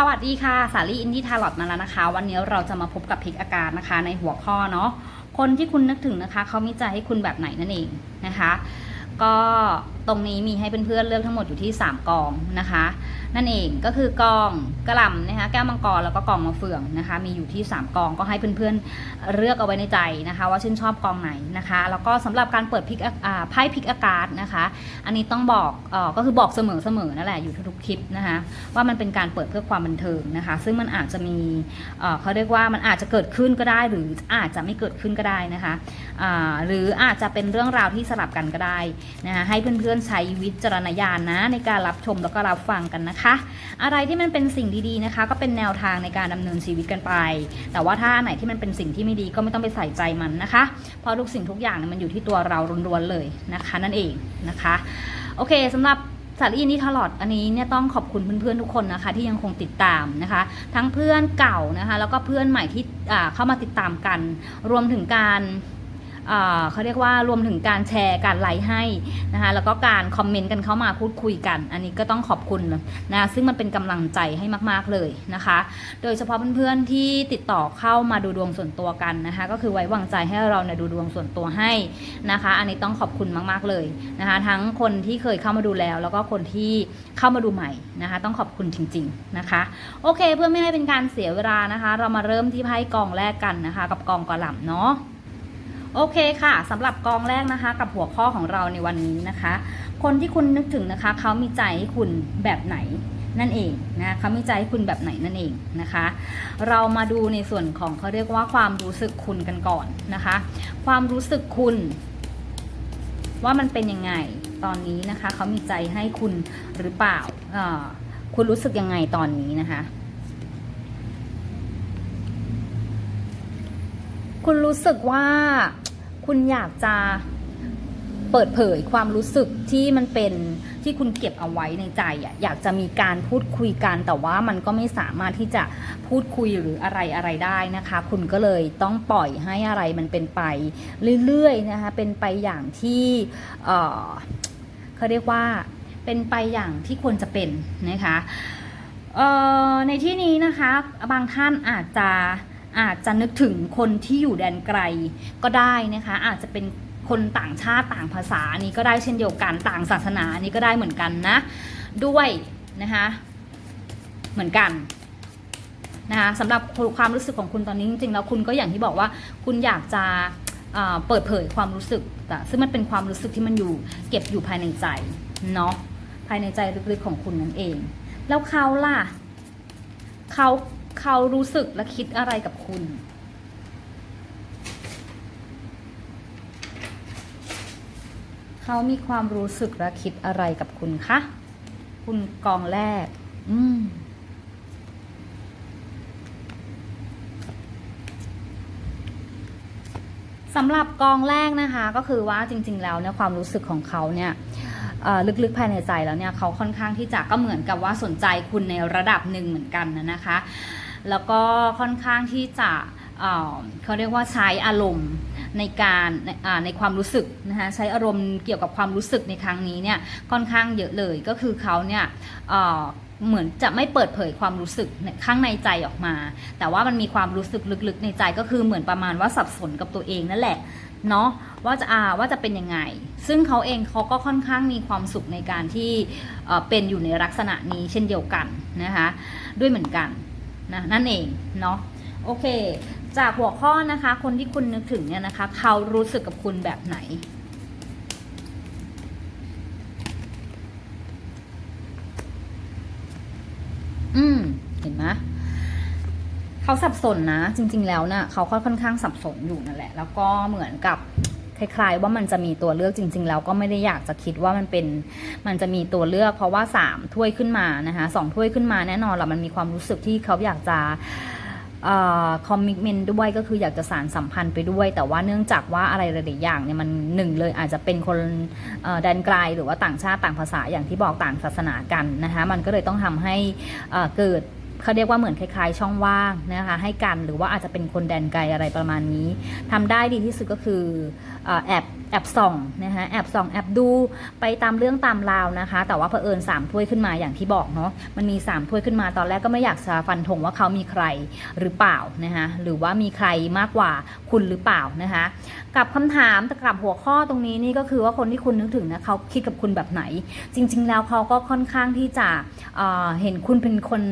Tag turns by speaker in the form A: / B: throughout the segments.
A: สวัสดีค่ะ สาลีอินดี้ทาร์ลอตมาแล้วนะคะ วันนี้เราจะมาพบกับพิกอาการนะคะ ในหัวข้อเนาะคนที่คุณนึกถึงนะคะ เขามีใจให้คุณแบบไหนนั่นเองนะคะ ก็ ตรงนี้มีให้เพื่อนๆเลือกทั้งหมดอยู่ที่ 3 กองนะคะ นั่นเองก็คือกองกระลำนะคะแก้วมังกรแล้วก็กองมะเฟืองนะคะ มีอยู่ที่ 3 กองก็ให้เพื่อนๆเลือกเอาไว้ในใจนะคะ ว่าชื่นชอบกองไหนนะคะ แล้วก็สำหรับการเปิดพิกอ่าไพ่พิกอากาศนะคะ อันนี้ต้องบอกเออก็คือบอกเสมอๆนั่นแหละอยู่ทุกๆคลิปนะคะ ว่ามันเป็นการเปิดเพื่อความบันเทิงนะคะ ซึ่งมันอาจจะมีเออเขาเรียกว่ามันอาจจะเกิดขึ้นก็ได้หรืออาจจะไม่เกิดขึ้นก็ได้นะคะอ่าหรืออาจจะเป็นเรื่องราวที่สลับกันก็ได้นะคะให้เพื่อนๆใช้วิจารณญาณนะ ในการรับชมแล้วก็รับฟังกันนะคะ อะไรที่มันเป็นสิ่งดีๆนะคะ ก็เป็นแนวทางในการดำเนินชีวิตกันไป แต่ว่าถ้าอันไหนที่มันเป็นสิ่งที่ไม่ดีก็ไม่ต้องไปใส่ใจมันนะคะ เพราะทุกสิ่งทุกอย่างมันอยู่ที่ตัวเราล้วนๆเลยนะคะ นั่นเองนะคะ โอเคสำหรับสารอินดี้ทลอดอันนี้เนี่ยต้องขอบคุณเพื่อนๆทุกคนนะคะที่ยังคงติดตามนะคะ ทั้งเพื่อนเก่านะคะ แล้วก็เพื่อนใหม่ที่เข้ามาติดตามกัน รวมถึงการ เขาเรียกว่ารวมถึงการแชร์การไลค์ให้นะคะแล้วก็การคอมเมนต์กันเข้ามาพูดคุยกัน อันนี้ก็ต้องขอบคุณนะซึ่งมันเป็นกำลังใจให้มาก ๆเลยนะคะ โดยเฉพาะเพื่อนๆที่ติดต่อเข้ามาดูดวงส่วนตัวกันนะคะก็คือไว้วางใจให้เราเนี่ยดูดวงส่วนตัวให้นะคะ อันนี้ต้องขอบคุณมากๆเลยนะคะ ทั้งคนที่เคยเข้ามาดูแล้ว แล้วก็คนที่เข้ามาดูใหม่นะคะ ต้องขอบคุณจริง ๆนะคะ โอเค เพื่อไม่ให้เป็นการเสียเวลานะคะ เรามาเริ่มที่ไพ่กองแรกกันนะคะ กับกองกระหล่ำเนาะ โอเคค่ะสำหรับกองแรกนะคะ กับหัวข้อของเราในวันนี้นะคะ คนที่คุณนึกถึงนะคะเขามีใจให้คุณแบบไหนนั่นเองนะเขามีใจให้คุณแบบไหนนั่นเองนะคะ เรามาดูในส่วนของเขาเรียกว่าความรู้สึกคุณกันก่อนนะคะ ความรู้สึกคุณ ว่ามันเป็นยังไงตอนนี้นะคะเขามีใจให้คุณหรือเปล่า คุณรู้สึกยังไงตอนนี้นะคะ คุณรู้สึกว่าคุณอยากจะเปิดเผยความรู้สึกที่มันเป็นที่คุณเก็บเอาไว้ในใจอะอยากจะมีการพูดคุยกันแต่ว่ามันก็ไม่สามารถที่จะพูดคุยหรืออะไรอะไรได้นะคะ คุณก็เลยต้องปล่อยให้อะไรมันเป็นไปเรื่อยๆนะคะเป็นไปอย่างที่เเขาเรียกว่าเป็นไปอย่างที่ควรจะเป็นนะคะในที่นี้นะคะบางท่านอาจจะ อาจจะนึกถึงคนที่อยู่แดนไกลก็ได้นะคะ อาจจะเป็นคนต่างชาติต่างภาษาอันนี้ก็ได้เช่นเดียวกันต่างศาสนาอันนี้ก็ได้เหมือนกันนะ ด้วยนะคะเหมือนกันนะคะสำหรับความรู้สึกของคุณตอนนี้จริงๆแล้วคุณก็อย่างที่บอกว่าคุณอยากจะเอ่อเปิดเผยความรู้สึกแต่ซึ่งมันเป็นความรู้สึกที่มันอยู่เก็บอยู่ภายในใจเนาะภายในใจลึกๆของคุณนั่นเอง แล้วเขาล่ะเขา เขารู้สึกและคิดอะไรกับคุณ เขามีความรู้สึกและคิดอะไรกับคุณคะ คุณกองแรก อืมสำหรับกองแรกนะคะ ก็คือว่าจริง ๆ แล้วเนี่ยความรู้สึกของเขาเนี่ยเอ่อลึกๆภายในใจแล้วเนี่ยเขาค่อนข้างที่จะก็เหมือนกับว่าสนใจคุณในระดับหนึ่งเหมือนกันนะนะคะ แล้วก็ค่อนข้างที่จะเเขาเรียกว่าใช้อารมณ์ในการในในความรู้สึกนะคะใช้อารมณ์เกี่ยวกับความรู้สึกในครั้งนี้เนี่ยค่อนข้างเยอะเลยก็คือเขาเนี่ยเเหมือนจะไม่เปิดเผยความรู้สึกข้างในใจออกมา แต่ว่ามันมีความรู้สึกลึกๆในใจก็คือเหมือนประมาณว่าสับสนกับตัวเองนั่นแหละเนาะว่าจะอาว่าจะเป็นยังไง ซึ่งเขาเองเขาก็ค่อนข้างมีความสุขในการที่เเป็นอยู่ในลักษณะนี้เช่นเดียวกันนะคะด้วยเหมือนกัน นะนั่นเองเนาะโอเค จากหัวข้อนะคะ คนที่คุณนึกถึงเนี่ยนะคะ เขารู้สึกกับคุณแบบไหนอืมเห็นไหมเขาสับสนนะ จริง ๆ แล้วนะ่ะเขาค่อนข้างสับสนอยู่นั่นแหละ แล้วก็เหมือนกับ คล้ายๆ ว่ามันจะมีตัวเลือกจริง ๆ แล้วก็ไม่ได้อยากจะคิดว่ามันเป็นมันจะมีตัวเลือก เพราะว่าสามถ้วยขึ้นมานะคะสองถ้วยขึ้นมาแน่นอนแหละมันมีความรู้สึกที่เขาอยากจะคอมมิชเมนต์ด้วยก็คืออยากจะสารสัมพันธ์ไปด้วย แต่ว่าเนื่องจากว่าอะไรหลายๆอย่างเนี่ยมันหนึ่งเลยอาจจะเป็นคนแดนไกลหรือว่าต่างชาติต่างภาษาอย่างที่บอกต่างศาสนากันนะคะมันก็เลยต้องทำให้เกิดเขาเรียกว่าเหมือนคล้ายๆ ช่องว่างนะคะให้กันหรือว่าอาจจะเป็นคนแดนไกลอะไรประมาณนี้ทำได้ดีที่สุดก็คือ แอบแอบส่องนะคะแอบส่องแอบดูไปตามเรื่องตามราวนะคะ แต่ว่าเผอิญสามถ้วยขึ้นมาอย่างที่บอกเนาะมันมีสามถ้วยขึ้นมาตอนแรกก็ไม่อยากจะฟันธงว่าเขามีใครหรือเปล่านะคะหรือว่ามีใครมากกว่าคุณหรือเปล่านะคะกับคำถามกับหัวข้อตรงนี้นี่ก็คือว่าคนที่คุณนึกถึงนะเขาคิดกับคุณแบบไหน จริง ๆ แล้วเขาก็ค่อนข้างที่จะเเห็นคุณเป็นคน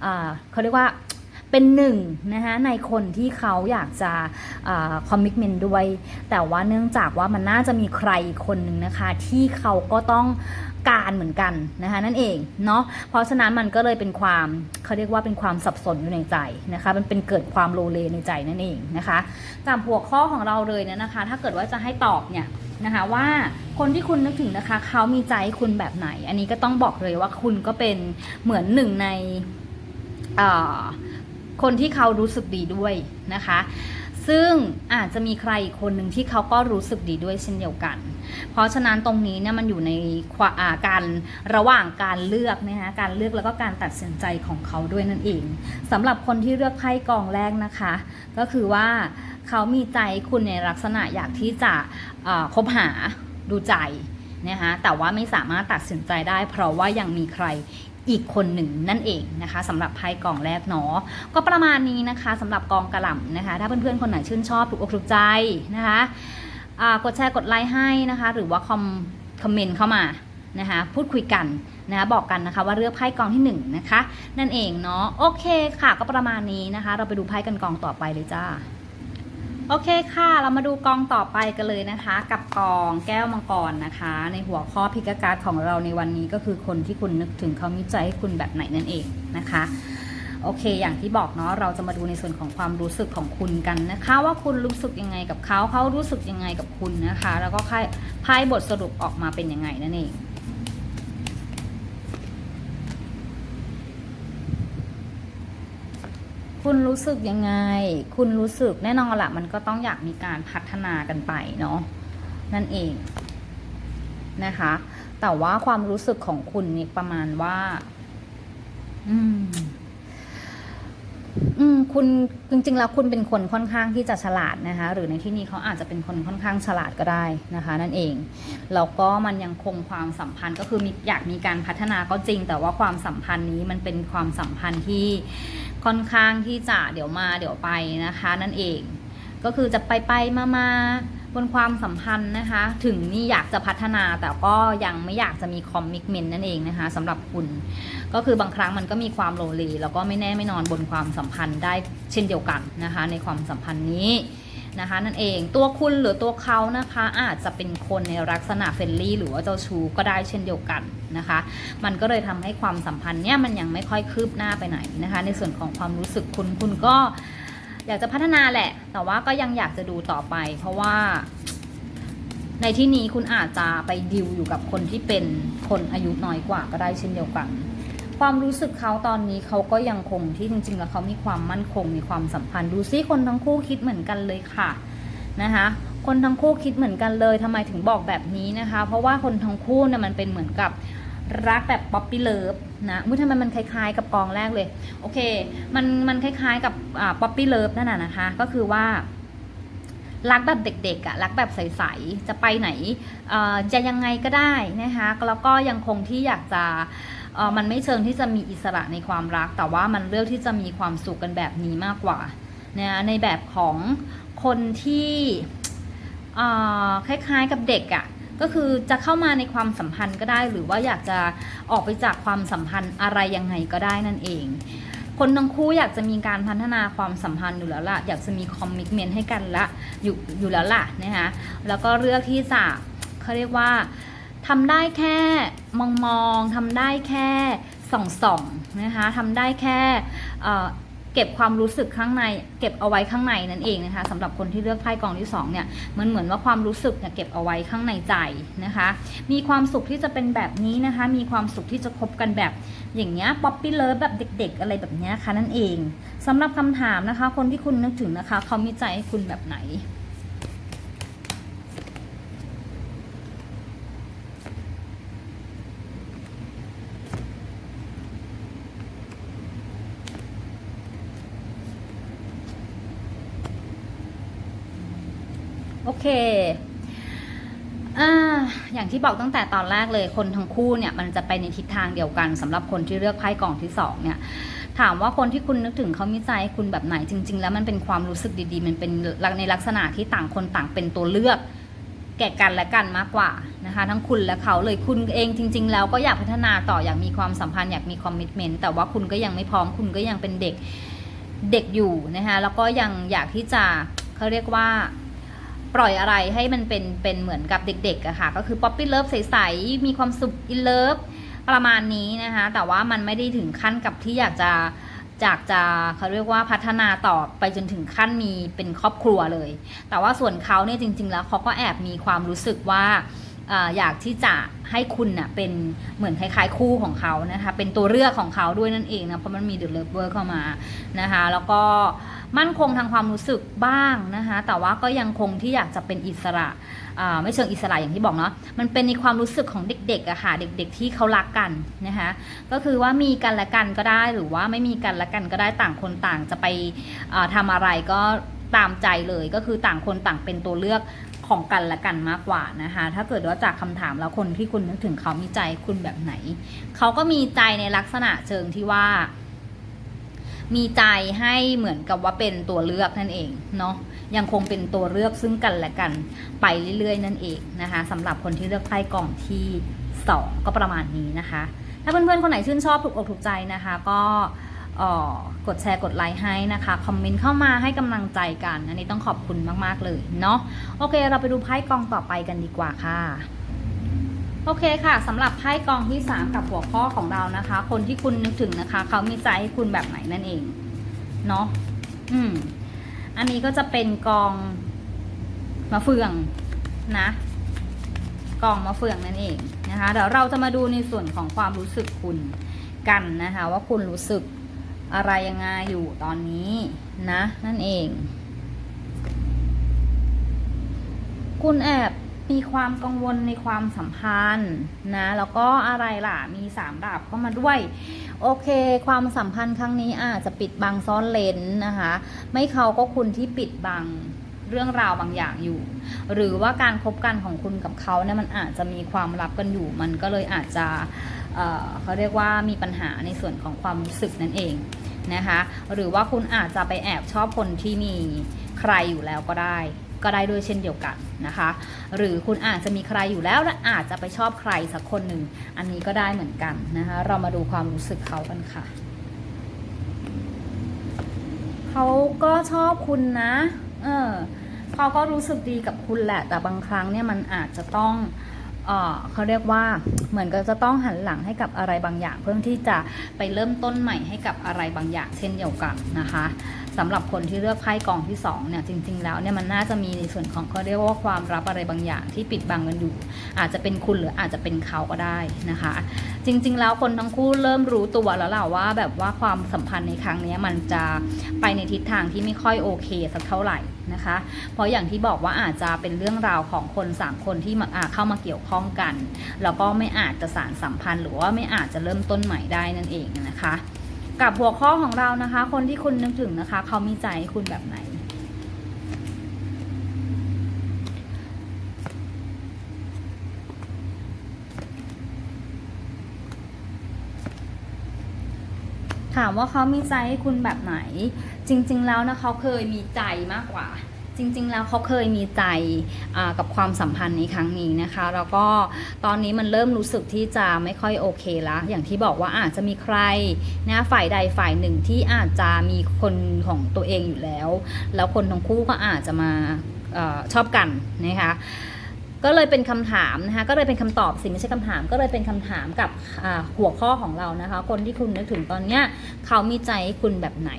A: เเขาเรียกว่า เป็นหนึ่งนะคะในคนที่เขาอยากจะคอมมิชเมนต์ด้วย แต่ว่าเนื่องจากว่ามันน่าจะมีใครอีกคนหนึ่งนะคะ ที่เขาก็ต้องการเหมือนกันนะคะนั่นเองเนาะเพราะฉะนั้นมันก็เลยเป็นความเขาเรียกว่าเป็นความสับสนอยู่ในใจนะคะมันเป็นเกิดความโลเลในใจนั่นเองนะคะจากหัวข้อของเราเลยเนี่ยนะคะ ถ้าเกิดว่าจะให้ตอบเนี่ยนะคะว่าคนที่คุณนึกถึงนะคะเขามีใจใคุณแบบไหน อันนี้ก็ต้องบอกเลยว่าคุณก็เป็นเหมือนหนึ่งในอ่อ คนที่เขารู้สึกดีด้วยนะคะ ซึ่งอาจจะมีใครอีกคนหนึ่งที่เขาก็รู้สึกดีด้วยเช่นเดียวกัน เพราะฉะนั้นตรงนี้เนี่ยมันอยู่ในความการระหว่างการเลือกนะคะการเลือกแล้วก็การตัดสินใจของเขาด้วยนั่นเองสำหรับคนที่เลือกไพ่กองแรกนะคะ ก็คือว่าเขามีใจคุณในลักษณะอยากที่จะคบหาดูใจนะคะแต่ว่าไม่สามารถตัดสินใจได้ เพราะว่ายังมีใคร อีกคนหนึ่งนั่นเองนะคะสำหรับไพ่กองแรกเนาะก็ประมาณนี้นะคะสำหรับกองกระหล่ำนะคะ ถ้าเพื่อนๆคนไหนชื่นชอบถูกอกถูกใจนะคะกดแชร์กดไลค์ให้นะคะ หรือว่าคอมคอมเมนต์เข้ามานะคะพูดคุยกันนะคะบอกกันนะคะว่าเลือกไพ่กองที่หนึ่งนะคะนั่นเองเนาะโอเคค่ะก็ประมาณนี้นะคะ เราไปดูไพ่กันกองต่อไปเลยจ้า โอเคค่ะ เรามาดูกองต่อไปกันเลยนะคะ กับกองแก้วมังกรนะคะ ในหัวข้อพิกการ์ดของเราในวันนี้ก็คือคนที่คุณนึกถึงเขามีใจให้คุณแบบไหนนั่นเองนะคะโอเค อย่างที่บอกเนาะ เราจะมาดูในส่วนของความรู้สึกของคุณกันนะคะ ว่าคุณรู้สึกยังไงกับเขา เขารู้สึกยังไงกับคุณนะคะ แล้วก็ไพ่ไพ่บทสรุปออกมาเป็นยังไงนั่นเอง คุณรู้สึกยังไง คุณรู้สึกแน่นอนละมันก็ต้องอยากมีการพัฒนากันไปเนาะนั่นเองนะคะ แต่ว่าความรู้สึกของคุณนี่ประมาณว่า อืม อืม คุณจริงๆแล้วคุณเป็นคนค่อนข้างที่จะฉลาดนะคะ หรือในที่นี้เขาอาจจะเป็นคนค่อนข้างฉลาดก็ได้นะคะ นั่นเองแล้วก็มันยังคงความสัมพันธ์ก็คือมีอยากมีการพัฒนาก็จริง แต่ว่าความสัมพันธ์นี้มันเป็นความสัมพันธ์ที่ ค่อนข้างที่จะเดี๋ยวมาเดี๋ยวไปนะคะ นั่นเอง ก็คือจะไปไปมามาบนความสัมพันธ์นะคะ ถึงนี่อยากจะพัฒนาแต่ก็ยังไม่อยากจะมีคอมมิชเมนต์นั่นเองนะคะสำหรับคุณ ก็คือบางครั้งมันก็มีความโลเลแล้วก็ไม่แน่ไม่นอนบนความสัมพันธ์ได้เช่นเดียวกันนะคะ ในความสัมพันธ์นี้ นะคะนั่นเองตัวคุณหรือตัวเขานะคะอาจจะเป็นคนในลักษณะเฟรนลี่หรือว่าเจ้าชู้ก็ได้เช่นเดียวกันนะคะ มันก็เลยทำให้ความสัมพันธ์เนี่ยมันยังไม่ค่อยคืบหน้าไปไหนนะคะ ในส่วนของความรู้สึกคุณคุณก็อยากจะพัฒนาแหละ แต่ว่าก็ยังอยากจะดูต่อไป เพราะว่า ในที่นี้คุณอาจจะไปดิวอยู่กับคนที่เป็นคนอายุน้อยกว่าก็ได้เช่นเดียวกัน ความรู้สึกเขาตอนนี้เขาก็ยังคงที่จริง ๆ แล้วเขามีความมั่นคงมีความสัมพันธ์ดูซิคนทั้งคู่คิดเหมือนกันเลยค่ะนะคะคนทั้งคู่คิดเหมือนกันเลยทำไมถึงบอกแบบนี้นะคะ เพราะว่าคนทั้งคู่เนี่ยมันเป็นเหมือนกับรักแบบป๊อปปี้เลิฟนะมุ้ยทำไมมันคล้าย ๆ กับกองแรกเลย โอเค มันมันคล้าย ๆ กับป๊อปปี้เลิฟนั่นน่ะนะคะ ก็คือว่า รักแบบเด็กๆอะรักแบบใสๆจะไปไหนจะยังไงก็ได้นะคะแล้วก็ยังคงที่อยากจะ ออมันไม่เชิงที่จะมีอิสระในความรัก แต่ว่ามันเลือกที่จะมีความสุขกันแบบนี้มากกว่านะในแบบของคนที่คล้ายๆกับเด็กอะก็คือจะเข้ามาในความสัมพันธ์ก็ได้ หรือว่าอยากจะออกไปจากความสัมพันธ์อะไรยังไงก็ได้นั่นเอง คนทั้งคู่อยากจะมีการพัฒนาความสัมพันธ์อยู่แล้วล่ะอยากจะมีคอมมิชเมนต์ให้กันละอยู่อยู่แล้วล่ะนะคะแล้วก็เลือกที่จะเขาเรียกว่า ทำได้แค่มองมองทำได้แค่ส่องส่องนะคะทำได้แค่เก็บความรู้สึกข้างใน เก็บเอาไว้ข้างในนั่นเองนะคะสำหรับคนที่เลือกไพ่กองที่สองเนี่ยมันเหมือนว่าความรู้สึกเนี่ยเก็บเอาไว้ข้างในใจนะคะ มีความสุขที่จะเป็นแบบนี้นะคะ มีความสุขที่จะคบกันแบบอย่างเงี้ยป๊อปปี้เลิฟแบบเด็ก ๆ อะไรแบบเนี้ยค่ะนั่นเองสำหรับคำถามนะคะ คนที่คุณนึกถึงนะคะ เขามีใจให้คุณแบบไหน อเคอย่างที่บอกตั้งแต่ตอนแรกเลยคนทั้งคู่เนี่ย มันจะไปในทิศทางเดียวกันสำหรับคนที่เลือกไพ่กล่องที่สองเนี่ย ถามว่าคนที่คุณนึกถึงเขามีใจคุณแบบไหนจริง ๆ แล้วมันเป็นความรู้สึกดีๆ มันเป็นในลักษณะที่ต่างคนต่างเป็นตัวเลือก แก่กันและกันมากกว่านะคะ ทั้งคุณและเขาเลยคุณเองจริง ๆ แล้วก็อยากพัฒนาต่ออยากมีความสัมพันธ์อยากมีคอมมิชเมนต์แต่ว่าคุณก็ยังไม่พร้อมคุณก็ยังเป็นเด็กเด็กอยู่นะคะแล้วก็ยังอยากที่จะเขาเรียกว่า ปล่อยอะไรให้มันเป็นเป็นเหมือนกับเด็กๆอะค่ะ ก็คือป๊อปปี้เลิฟใสๆมีความสุขอินเลิฟประมาณนี้นะคะ แต่ว่ามันไม่ได้ถึงขั้นกับที่อยากจะจากจะเขาเรียกว่าพัฒนาต่อไปจนถึงขั้นมีเป็นครอบครัวเลย แต่ว่าส่วนเขาเนี่ยจริง ๆ แล้วเขาก็แอบมีความรู้สึกว่าอยากที่จะให้คุณน่ะเป็นเหมือนคล้ายๆคู่ของเขานะคะ เป็นตัวเลือกของเขาด้วยนั่นเองนะเพราะมันมีเดอะเลิฟเวอร์เข้ามานะคะ แล้วก็ มั่นคงทางความรู้สึกบ้างนะคะแต่ว่าก็ยังคงที่อยากจะเป็นอิสระไม่เชิงอิสระอย่างที่บอกเนาะมันเป็นในความรู้สึกของเด็กๆอะค่ะเด็ก ๆ ที่เขารักกันนะคะก็คือว่ามีกันและกันก็ได้หรือว่าไม่มีกันและกันก็ได้ต่างคนต่างจะไปอ่าทำอะไรก็ตามใจเลยก็คือต่างคนต่างเป็นตัวเลือกของกันและกันมากกว่านะคะถ้าเกิดว่าจากคำถามแล้วคนที่คุณนึกถึงเขามีใจคุณแบบไหน เขาก็มีใจในลักษณะเชิงที่ว่า มีใจให้เหมือนกับว่าเป็นตัวเลือกนั่นเองเนาะยังคงเป็นตัวเลือกซึ่งกันและกันไปเรื่อยๆ นั่นเองนะคะสำหรับคนที่เลือกไพ่กล่องที่ 2 ก็ประมาณนี้นะคะ ถ้าเพื่อนๆ คนไหนชื่นชอบถูกอกถูกใจนะคะ ก็กดแชร์กดไลค์ให้นะคะ คอมเมนต์เข้ามาให้กำลังใจกัน อันนี้ต้องขอบคุณมากๆเลยเนาะโอเค เราไปดูไพ่กองต่อไปกันดีกว่าค่ะ โอเคค่ะสำหรับไพ่กองที่ 3 กับหัวข้อของเรานะคะ คนที่คุณนึกถึงนะคะ เขามีใจให้คุณแบบไหนนั่นเองเนาะอืม อันนี้ก็จะเป็นกองมะเฟืองนะ กองมะเฟืองนั่นเองนะคะ เดี๋ยวเราจะมาดูในส่วนของความรู้สึกคุณกันนะคะ ว่าคุณรู้สึกอะไรยังไงอยู่ตอนนี้นะ นั่นเอง คุณแอบ มีความกังวลในความสัมพันธ์นะแล้วก็อะไรล่ะมีสามดาบเข้ามาด้วย โอเค ความสัมพันธ์ครั้งนี้อาจจะปิดบังซ่อนเลนนะคะ ไม่เขาก็คุณที่ปิดบังเรื่องราวบางอย่างอยู่ หรือว่าการคบกันของคุณกับเขาเนี่ยมันอาจจะมีความลับกันอยู่ มันก็เลยอาจจะเเขาเรียกว่ามีปัญหาในส่วนของความรู้สึกนั่นเองนะคะ หรือว่าคุณอาจจะไปแอบชอบคนที่มีใครอยู่แล้วก็ได้ ก็ได้ด้วยเช่นเดียวกันนะคะ หรือคุณอาจจะมีใครอยู่แล้วและอาจจะไปชอบใครสักคนหนึ่ง อันนี้ก็ได้เหมือนกันนะคะ เรามาดูความรู้สึกเขากันค่ะ เขาก็ชอบคุณนะ เออเขาก็รู้สึกดีกับคุณแหละ แต่บางครั้งเนี่ยมันอาจจะต้องเออเขาเรียกว่าเหมือนกับจะต้องหันหลังให้กับอะไรบางอย่าง เพื่อที่จะไปเริ่มต้นใหม่ให้กับอะไรบางอย่าง เช่นเดียวกันนะคะ สำหรับคนที่เลือกไพ่กองที่สองเนี่ยจริง ๆ แล้วเนี่ยมันน่าจะมีในส่วนของเขาเรียกว่าความลับอะไรบางอย่างที่ปิดบังกันอยู่ อาจจะเป็นคุณหรืออาจจะเป็นเขาก็ได้นะคะ จริง ๆ แล้วคนทั้งคู่เริ่มรู้ตัวแล้วแหละว่า แบบว่าความสัมพันธ์ในครั้งนี้มันจะไปในทิศทางที่ไม่ค่อยโอเคสักเท่าไหร่นะคะ เพราะอย่างที่บอกว่าอาจจะเป็นเรื่องราวของคนสามคนที่มาอ่าเข้ามาเกี่ยวข้องกันแล้วก็ไม่อาจจะสารสัมพันธ์ หรือว่าไม่อาจจะเริ่มต้นใหม่ได้นั่นเองนะคะ กับหัวข้อของเรานะคะ คนที่คุณนึกถึงนะคะ เขามีใจคุณแบบไหน ถามว่าเขามีใจให้คุณแบบไหน จริง ๆ แล้วนะเขาเคยมีใจมากกว่า จริงๆ แล้วเขาเคยมีใจกับความสัมพันธ์ในครั้งนี้นะคะ แล้วก็ตอนนี้มันเริ่มรู้สึกที่จะไม่ค่อยโอเคละอย่างที่บอกว่าอาจจะมีใครนะฝ่ายใดฝ่ายหนึ่งที่อาจจะมีคนของตัวเองอยู่แล้ว แล้วคนทั้งคู่ก็อาจจะมาออชอบกันนะคะ ก็เลยเป็นคำถามนะคะก็เลยเป็นคำตอบสิไม่ใช่คำถาม ก็เลยเป็นคำถามกับหัวข้อของเรานะคะ คนที่คุณนึกถึงตอนเนี้ยเขามีใจให้คุณแบบไหน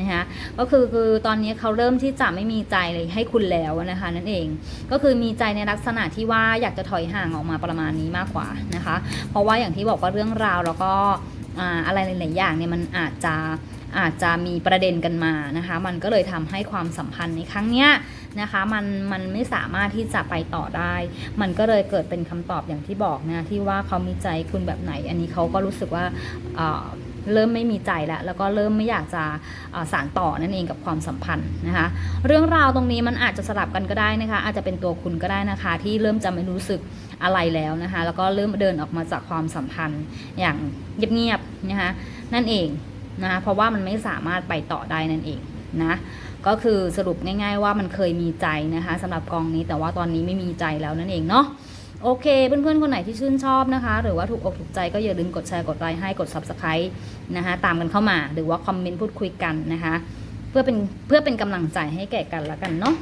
A: นะคะก็คือคือตอนนี้เขาเริ่มที่จะไม่มีใจเลยให้คุณแล้วนะคะนั่นเองก็คือมีใจในลักษณะที่ว่าอยากจะถอยห่างออกมาประมาณนี้มากกว่านะคะ เพราะว่าอย่างที่บอกว่าเรื่องราวแล้วก็อ่าอะไรหลาย ๆ อย่างเนี่ยมันอาจจะอาจจะมีประเด็นกันมานะคะ มันก็เลยทำให้ความสัมพันธ์ในครั้งเนี้ย นะคะมันมันไม่สามารถที่จะไปต่อได้ มันก็เลยเกิดเป็นคำตอบอย่างที่บอกนะที่ว่าเขามีใจคุณแบบไหน อันนี้เขาก็รู้สึกว่าเริ่มไม่มีใจแล้วแล้วก็เริ่มไม่อยากจะสานต่อนั่นเองกับความสัมพันธ์นะคะ เรื่องราวตรงนี้มันอาจจะสลับกันก็ได้นะคะ อาจจะเป็นตัวคุณก็ได้นะคะ ที่เริ่มจะไม่รู้สึกอะไรแล้วนะคะ แล้วก็เริ่มเดินออกมาจากความสัมพันธ์อย่างเงียบๆนะคะนั่นเองนะคะเพราะว่ามันไม่สามารถไปต่อได้นั่นเองนะ ก็คือสรุปง่าย ๆ ว่ามันเคยมีใจนะคะสำหรับกองนี้แต่ว่าตอนนี้ไม่มีใจแล้วนั่นเองเนาะโอเค เพื่อนๆ คนไหนที่ชื่นชอบนะคะ หรือว่าถูกอกถูกใจก็อย่าลืมกดแชร์กดไลค์ให้กด subscribe นะคะตามกันเข้ามาหรือว่าคอมเมนต์พูดคุยกันนะคะ เพื่อเป็นเพื่อเป็นกำลังใจให้แก่กันละกันเนาะ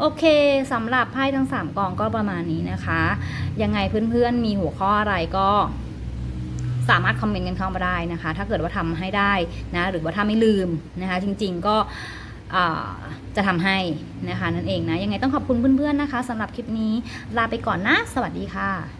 A: โอเคสำหรับไพ่ทั้ง 3 กองก็ประมาณนี้นะคะ ยังไงเพื่อนๆ มีหัวข้ออะไรก็สามารถคอมเมนต์กันเข้ามาได้นะคะ ถ้าเกิดว่าทำให้ได้นะ หรือว่าถ้าไม่ลืมนะคะ จริงๆก็ จะทำให้นะคะนั่นเองนะ ยังไงต้องขอบคุณเพื่อนๆนะคะสำหรับคลิปนี้ลาไปก่อนนะ สวัสดีค่ะ